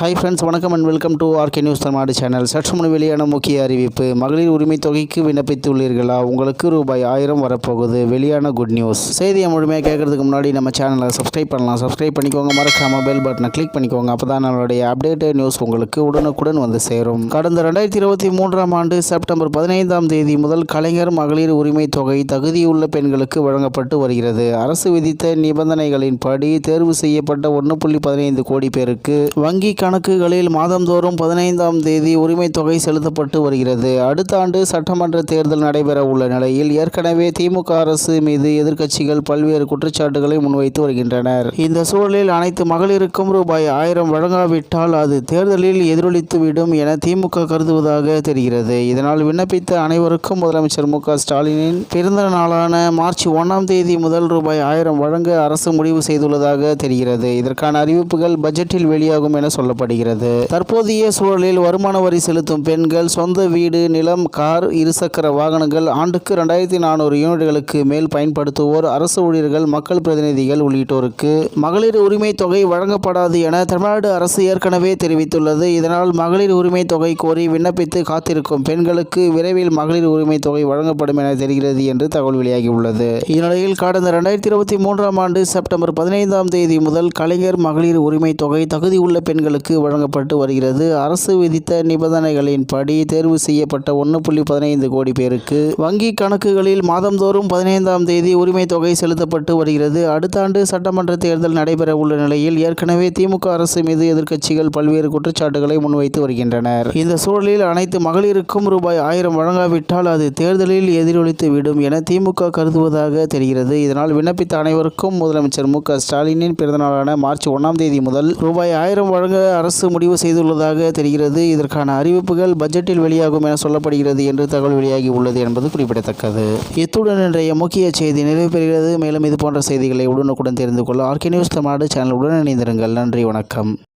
Hi friends வணக்கம் and welcome to R K news Tamil Nadu channel சற்று முன் வெளியான முக்கிய அறிவிப்பு. மகளிர் உரிமை தொகைக்கு விண்ணப்பித்துள்ளீர்களா? உங்களுக்கு ரூபாய் ஆயிரம் வரப்போகுது. வெளியான குட் நியூஸ் செய்தியை முழுமையாக கேட்கறதுக்கு முன்னாடி நம்ம சேனலை சப்ஸ்கிரைப் பண்ணலாம். சப்ஸ்கிரைப் பண்ணிக்கோங்க. மறக்காம பெல் பட்டனை கிளிக் பண்ணிக்கோங்க. அப்போ தான் நம்மளுடைய அப்டேட்டட் நியூஸ் உங்களுக்கு உடனுக்குடன் வந்து சேரும். கடந்த ரெண்டாயிரத்தி இருபத்தி மூன்றாம் ஆண்டு செப்டம்பர் பதினைந்தாம் தேதி முதல் கலைஞர் மகளிர் உரிமை தொகை தகுதியுள்ள பெண்களுக்கு வழங்கப்பட்டு வருகிறது. அரசு விதித்த நிபந்தனைகளின்படி தேர்வு செய்யப்பட்ட ஒன்று புள்ளி பதினைந்து கோடி பேருக்கு வங்கி கணக்குகளில் மாதந்தோறும் பதினைந்தாம் தேதி உரிமைத்தொகை தொகை செலுத்தப்பட்டு வருகிறது. அடுத்த ஆண்டு சட்டமன்ற தேர்தல் நடைபெற உள்ள நிலையில் ஏற்கனவே திமுக அரசு மீது எதிர்க்கட்சிகள் பல்வேறு குற்றச்சாட்டுகளை முன்வைத்து வருகின்றனர். இந்த சூழலில் அனைத்து மகளிருக்கும் ரூபாய் ஆயிரம் வழங்காவிட்டால் அது தேர்தலில் எதிரொலித்துவிடும் என திமுக கருதுவதாக தெரிகிறது. இதனால் விண்ணப்பித்த அனைவருக்கும் முதலமைச்சர் மு க ஸ்டாலினின் பிறந்த நாளான மார்ச் ஒன்றாம் தேதி முதல் ரூபாய் ஆயிரம் வழங்க அரசு முடிவு செய்துள்ளதாக தெரிகிறது. இதற்கான அறிவிப்புகள் பட்ஜெட்டில் வெளியாகும் என சொல்லப்படுகிறது தற்போதைய சூழலில் வருமான வரி செலுத்தும் பெண்கள் சொந்த வீடு நிலம் கார் இருசக்கர வாகனங்கள் ஆண்டுக்கு ரெண்டாயிரத்தி நானூறு யூனிட்டுகளுக்கு மேல் பயன்படுத்துவோர் அரசு ஊழியர்கள் மக்கள் பிரதிநிதிகள் உள்ளிட்டோருக்கு மகளிர் உரிமை தொகை வழங்கப்படாது என தமிழ்நாடு அரசு ஏற்கனவே தெரிவித்துள்ளது. இதனால் மகளிர் உரிமை தொகை கோரி விண்ணப்பித்து காத்திருக்கும் பெண்களுக்கு விரைவில் மகளிர் உரிமை தொகை வழங்கப்படும் என தெரிகிறது என்று தகவல் வெளியாகியுள்ளது. இந்நிலையில் கடந்த இரண்டாயிரத்தி இருபத்தி மூன்றாம் ஆண்டு செப்டம்பர் பதினைந்தாம் தேதி முதல் கலைஞர் மகளிர் உரிமை தொகை தகுதியுள்ள பெண்களுக்கு வழங்கப்பட்டு வருகிறது. அரசு விதித்த நிபந்தனைகளின்படி தேர்வு செய்யப்பட்ட ஒன்று புள்ளி பதினைந்து கோடி பேருக்கு வங்கி கணக்குகளில் மாதந்தோறும் பதினைந்தாம் தேதி உரிமை தொகை செலுத்தப்பட்டு வருகிறது. அடுத்த ஆண்டு சட்டமன்ற தேர்தல் நடைபெற உள்ள நிலையில் ஏற்கனவே திமுக அரசு மீது எதிர்க்கட்சிகள் பல்வேறு குற்றச்சாட்டுகளை முன்வைத்து வருகின்றனர். இந்த சூழலில் அனைத்து மகளிருக்கும் ரூபாய் ஆயிரம் வழங்காவிட்டால் அது தேர்தலில் எதிரொலித்து விடும் என திமுக கருதுவதாக தெரிகிறது. இதனால் விண்ணப்பித்த அனைவருக்கும் முதலமைச்சர் மு க ஸ்டாலினின் பிறந்தநாளான மார்ச் ஒன்றாம் தேதி முதல் ரூபாய் ஆயிரம் வழங்க அரசு முடிவு செய்துள்ளதாக தெரிகிறது. இதற்கான அறிவிப்புகள் பட்ஜெட்டில் வெளியாகும் என சொல்லப்படுகிறது என்று தகவல் வெளியாகி உள்ளது என்பது குறிப்பிடத்தக்கது. இத்துடன் இன்றைய முக்கிய செய்தி நிறைவு பெறுகிறது. மேலும் இது போன்ற செய்திகளை உடனுக்குடன் தெரிந்து கொள்ள ஆர்கே நியூஸ் தமிழ்நாடு சேனலுடன் இணைந்திருங்கள். நன்றி வணக்கம்.